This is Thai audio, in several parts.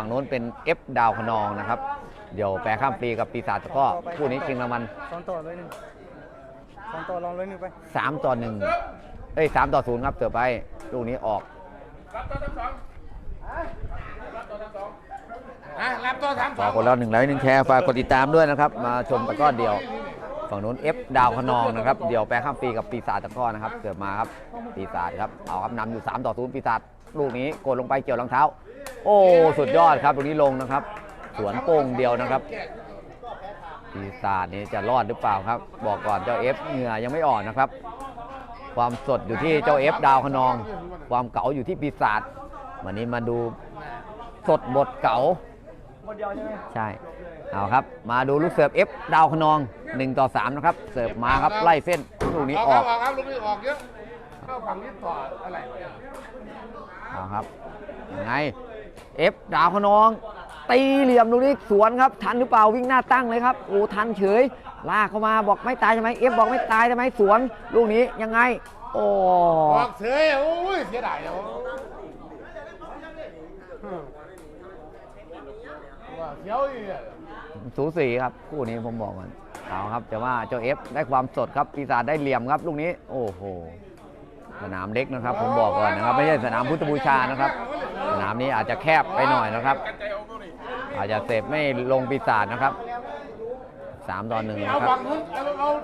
ฝั่งโน้นเป็น F ดาวขนองนะครับ เดี๋ยวแปรข้ามปีกับปีศาจตะกร้อคู่นี้ชิงรางวัลสองต่อเลยหนึ่งสองต่อลองเลยหนึ่งไป3ต่อ1เอ้ย3ต่อ0ครับเสือไปลูกนี้ออกอะรับตัวสามสอฝางกคนละหนึ่งไลค์หนึ่งแชร์ฝากกดติดตามด้วยนะครับ มาชมตะกร้อเดียวฝั่งนู้น F ดาวขนองนะครับ เดี๋ยวแปรข้ามปีกับปีศาจตะกร้อนะครับ เกิดมาครับ ปีศาจครับ เอาครับนำอยู่ 3 ต่อ 0 ปีศาจลูกนี้กดลงไปเกี่ยวรองเท้า โอ้สุดยอดครับตรงนี้ลงนะครับ สวนโป่งเดียวนะครับปีศาจนี้จะรอดหรือเปล่าครับ บอกก่อนเจ้า F เหงื่อยังไม่อ่อนนะครับ ความสดอยู่ที่เจ้า F ดาวขนอง ความเก๋าอยู่ที่ปีศาจวันนี้มาดูสดบทเก๋าหมดเดียวใช่ไหมใช่เอาครับ มาดูลูกเสิร์ฟ F ดาวขนอง1ต่อ3นะครับเสิร์ฟมาครับไล่เส้นลูกนี้ออกอครัอบกออกครับลูกนี้ออกเยอะเข้าฝั่งนี้ต่ออะไรวะเนี่ยเอาครับยังไง F ดาวขนอง ตีเหลี่ยมลูกนี้สวนครับ ทันหรือเปล่าวิ่งหน้าตั้งเลยครับโอ้ทันเฉย ลากเข้ามาบอกไม่ตายใช่ไหม F บอกไม่ตายใช่ไหมสวนลูกนี้ยังไง โอ้ออกเฉยโอ้ยเสียดายเนาะอืมว่าเขียวอีกอะสูสีครับคู่นี้ผมบอกมันเอาครับ แต่ว่าเจ้า F ได้ความสดครับปีศาจได้เหลี่ยมครับลูกนี้ โอ้โหสนามเล็กนะครับ ผมบอกก่อนนะครับ ไม่ใช่สนามพุทธบูชานะครับ สนามนี้อาจจะแคบไปหน่อยนะครับ อาจจะเสพไม่ลงปีศาจนะครับสามต่อหนึ่งนะครับ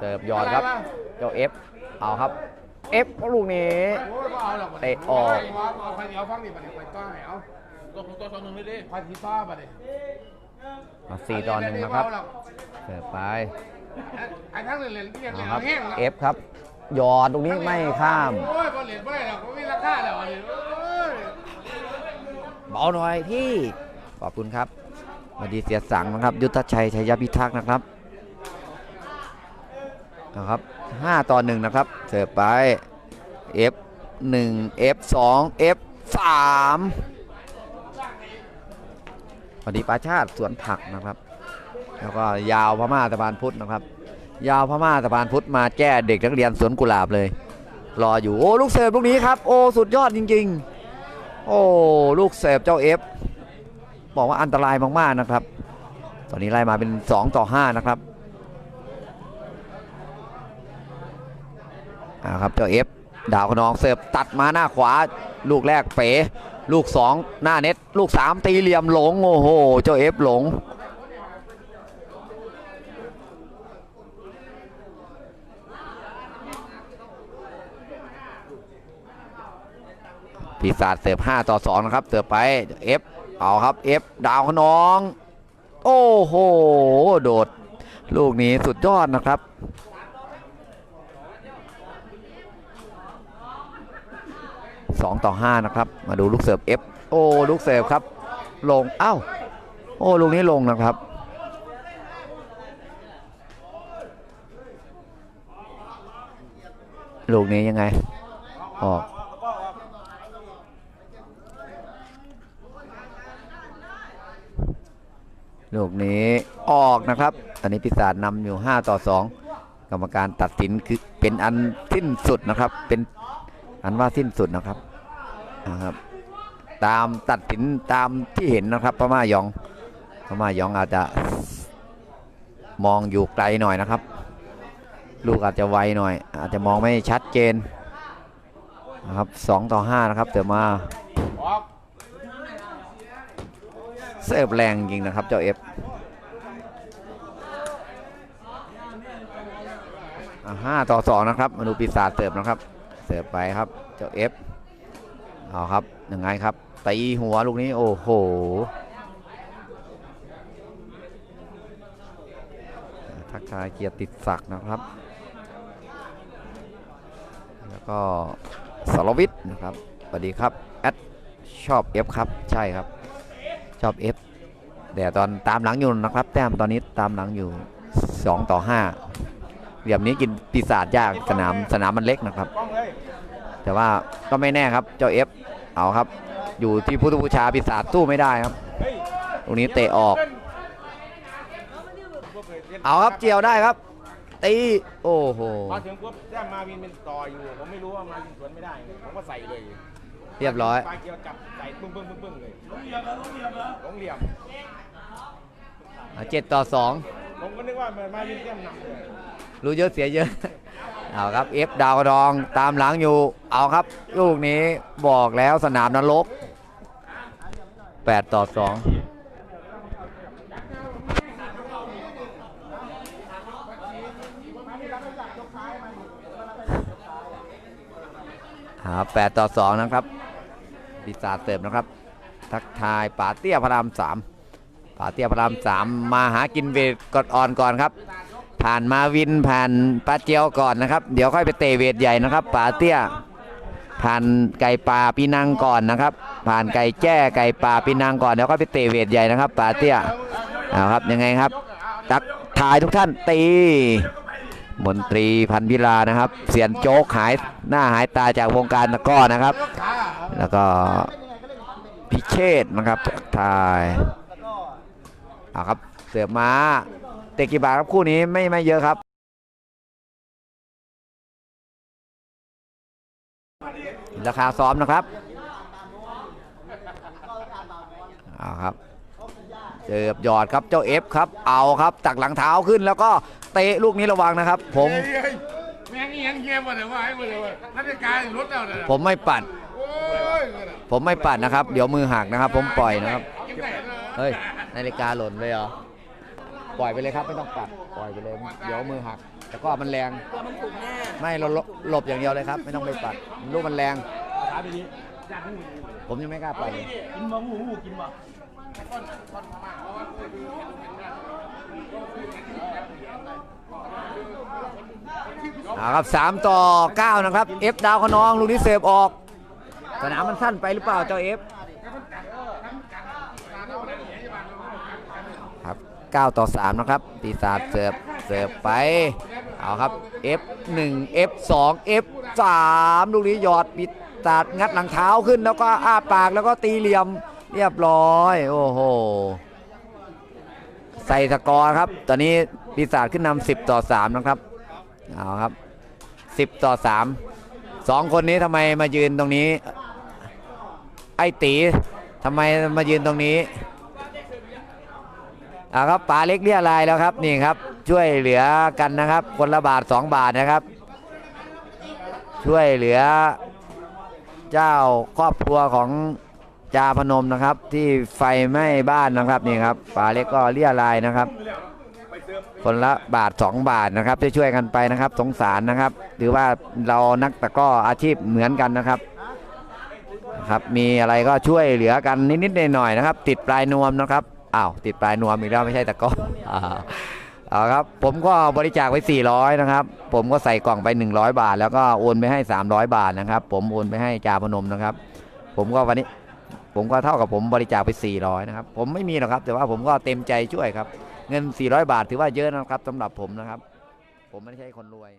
เสิร์ฟยอดครับ เจ้าเอาครับ F ลูกนี้โอ้ยบ่เอาหรอกเออกเอาใครเดียวฟังดิบัดนี้เอาตัวผมตัวสองหนึ่งเพันที่ต้อบัดนี้มาสี่ต่อหนึ่งนะครับเสิร์ฟไปไอ้ทั้งเล่นๆเรียกเอาเล่นครับแห้งแล้ว F ครับหยอดตรงนี้ไม่ข้าม เบาหน่อยพี่ขอบคุณครับมาดีเสียสังนะครับ ยุทธชัยชัยพิทักษ์นะครับนะครับ5ต่อ1นะครับเสิร์ฟไป F 1 F 2 F 3 พอดีปราชาติสวนผักนะครับ แล้วก็ยาวพม่าตะบานพุทธนะครับ ยาวพม่าตะบานพุทธมาแก้เด็กนักเรียนสวนกุหลาบเลย รออยู่ โอ้ ลูกเสิร์ฟลูกนี้ครับ โอ้ สุดยอดจริง ๆ โอ้ลูกเสิร์ฟเจ้าเอฟบอกว่าอันตรายมากๆนะครับ ตอนนี้ไล่มาเป็น 2 ต่อ 5 นะครับอ่าครับเจ้าเอฟดาวขนองเสิร์ฟตัดมาหน้าขวา ลูกแรกเป๋ลูก 2 หน้าเน็ต ลูก 3 ตีเหลี่ยมหลง โอ้โห เจ้าเอฟหลง ปีศาจเสิร์ฟ5ต่อ2นะครับเสิร์ฟไป F เอาครับ F ดาวขนอง โอ้โหโดด ลูกนี้สุดยอดนะครับ2ต่อ5นะครับ มาดูลูกเสิร์ฟ F โอ้ลูกเสิร์ฟครับ ลงเอ้าโอ้ลูกนี้ลงนะครับลูกนี้ยังไงออก ลูกนี้ออกนะครับ ตอนนี้ปีศาจนำอยู่ 5 ต่อ 2 กรรมการตัดสินคือเป็นอันสิ้นสุดนะครับ เป็นอันว่าสิ้นสุดนะครับนะครับ ตามตัดสินตามที่เห็นนะครับพม่ายองพม่ายองอาจจะมองอยู่ไกลหน่อยนะครับ ลูกอาจจะไวหน่อย อาจจะมองไม่ชัดเจนนะครับ2ต่อ5นะครับแต่มาออ เสิร์ฟแรงจริงนะครับเจ้าเอฟห้าต่อสองนะครับมาดูปีศาจเสิร์ฟนะครับ เสิร์ฟไปครับเจ้าเอฟเอาครับยังไงครับตีหัวลูกนี้โอ้โหทักทายเกียรติศักดิ์นะครับ แล้วก็สรวิทย์นะครับสวัสดีครับแอดชอบ F ครับใช่ครับ ชอบ F แต่ตอนตามหลังอยู่นะครับ แต้มตอนนี้ตามหลังอยู่ 2 ต่อ 5เหลี่ยมนี้กินปีศาจยากสนามสนามมันเล็กนะครับ แต่ว่าก็ไม่แน่ครับเจ้า F เอาครับ อยู่ที่พุทธบูชาปีศาจสู้ไม่ได้ครับตรงนี้เตะออก เอาครับเจียวได้ครับตีโอ้โหมาถึงปุ๊บแจ้มมาวินเป็นต่ออยู่ผมไม่รู้ว่ามาวินสวนไม่ได้ผมก็ใส่เลย เรียบร้อย ปลาเกียวจับใส่ปึ้งปึ้งปึ้งปึ้งเลยลงเหลี่ยมลงเหลี่ยมลงเหลี่ยมอะเจ็ดต่อสองผมก็นึกว่ามันมาวิ่งเต้มหนักเลยรู้เยอะเสียเยอะ เอาครับเอฟดาวกระดองตามหลังอยู่ เอาครับ ลูกนี้บอกแล้วสนามนรก8 ต่อ 2หา8ต่อ 2 นะครับ ปีศาจเติมนะครับ ทักทายป๋าเตี้ยพระรามสามป๋าเตี้ยพระรามสามมาหากินเวทกดอ่อนก่อนครับ ผ่านมาวินผ่านปลาเจียวก่อนนะครับ เดี๋ยวค่อยไปเตะเวทใหญ่นะครับป๋าเตี้ยผ่านไก่ป่าปีนังก่อนนะครับ ผ่านไก่แจ้ไก่ป่าปีนังก่อนเดี๋ยวค่อยไปเตะเวทใหญ่นะครับป๋าเตี้ยเอาครับยังไงครับตักทายทุกท่านตี มนตรีพันพิลานะครับ เสียนโจ๊กหายหน้าหายตาจากวงการตะก้อนะครับ แล้วก็พิเชษนะครับทายเอาครับเสือม้าเตะกี่บาทครับคู่นี้ไม่ไม่เยอะครับราคาซ้อมนะครับเอาครับ เจอหยอดครับเจ้าเอฟครับเอาครับตักหลังเท้าขึ้นแล้วก็เตะลูกนี้ระวังนะครับ ผมเฮ้ยแม่งเอียงเงียบหมดเลยว่าไอ้มดเลยว่าราชการรถเอาเลยผมไม่ปัด ผมไม่ปัดนะครับ เดี๋ยวมือหักนะครับ ผมปล่อยนะครับเฮ้ยนาฬิกาหล่นเลยเหรอปล่อยไปเลยครับไม่ต้องปัดปล่อยไปเลยเดี๋ยวมือหัก แต่ก็มันแรงไม่เราหลบอย่างเดียวเลยครับ ไม่ต้องไปปัดลูกมันแรงผมยังไม่กล้าปัดเลยกินบ่หูหูกินบ่ เอาครับสามต่อเก้านะครับเอฟดาวขนองลูกนี้เสิร์ฟออก สนามมันสั้นไปหรือเปล่าเจ้าเอฟครับ9ต่อ 3 นะครับปีศาจเสิร์ฟเสิร์ฟไป เอาครับ F1 F2 F3 ลูกนี้หยอดปีศาจงัดหลังเท้าขึ้นแล้วก็อ้าปากแล้วก็ตีเหลี่ยม เรียบร้อย โอ้โห ใส่สกอร์ครับ ตอนนี้ปีศาจขึ้นนำ10 ต่อ 3 นะครับ เอาครับ 10 ต่อ3สองคนนี้ทำไมมายืนตรงนี้ ไอ้ตีทำไมมายืนตรงนี้เอาครับป๋าเล็กเรียอะไรายแล้วครับนี่ครับ ช่วยเหลือกันนะครับ คนละบาท 2 บาทนะครับ ช่วยเหลือเจ้าครอบครัวของ จาพนมนะครับ ที่ไฟไหม้บ้านนะครับนี่ครับป๋าเล็กก็เรียอะไรายนะครับ คนละบาท 2 บาทนะครับช่วยๆกันไปนะครับ สงสารนะครับ หรือว่าเรานักตะก้ออาชีพเหมือนกันนะครับครับมีอะไรก็ช่วยเหลือกันนิดๆหน่อยๆนะครับ ติดปลายนวมนะครับอ้าวติดปลายนวมอีกแล้วไม่ใช่ตะก้ออ่าเอาครับผมก็บริจาคไป 400 นะครับ ผมก็ใส่กล่องไป 100 บาท แล้วก็โอนไปให้ 300 บาทนะครับ ผมโอนไปให้จาพนมนะครับ ผมก็วันนี้ ผมก็เท่ากับผมบริจาคไป 400นะครับผมไม่มีหรอกครับ แต่ว่าผมก็เต็มใจช่วยครับ เงิน 400 บาทถือว่าเยอะนะครับสำหรับผมนะครับ ผมไม่ใช่คนรวย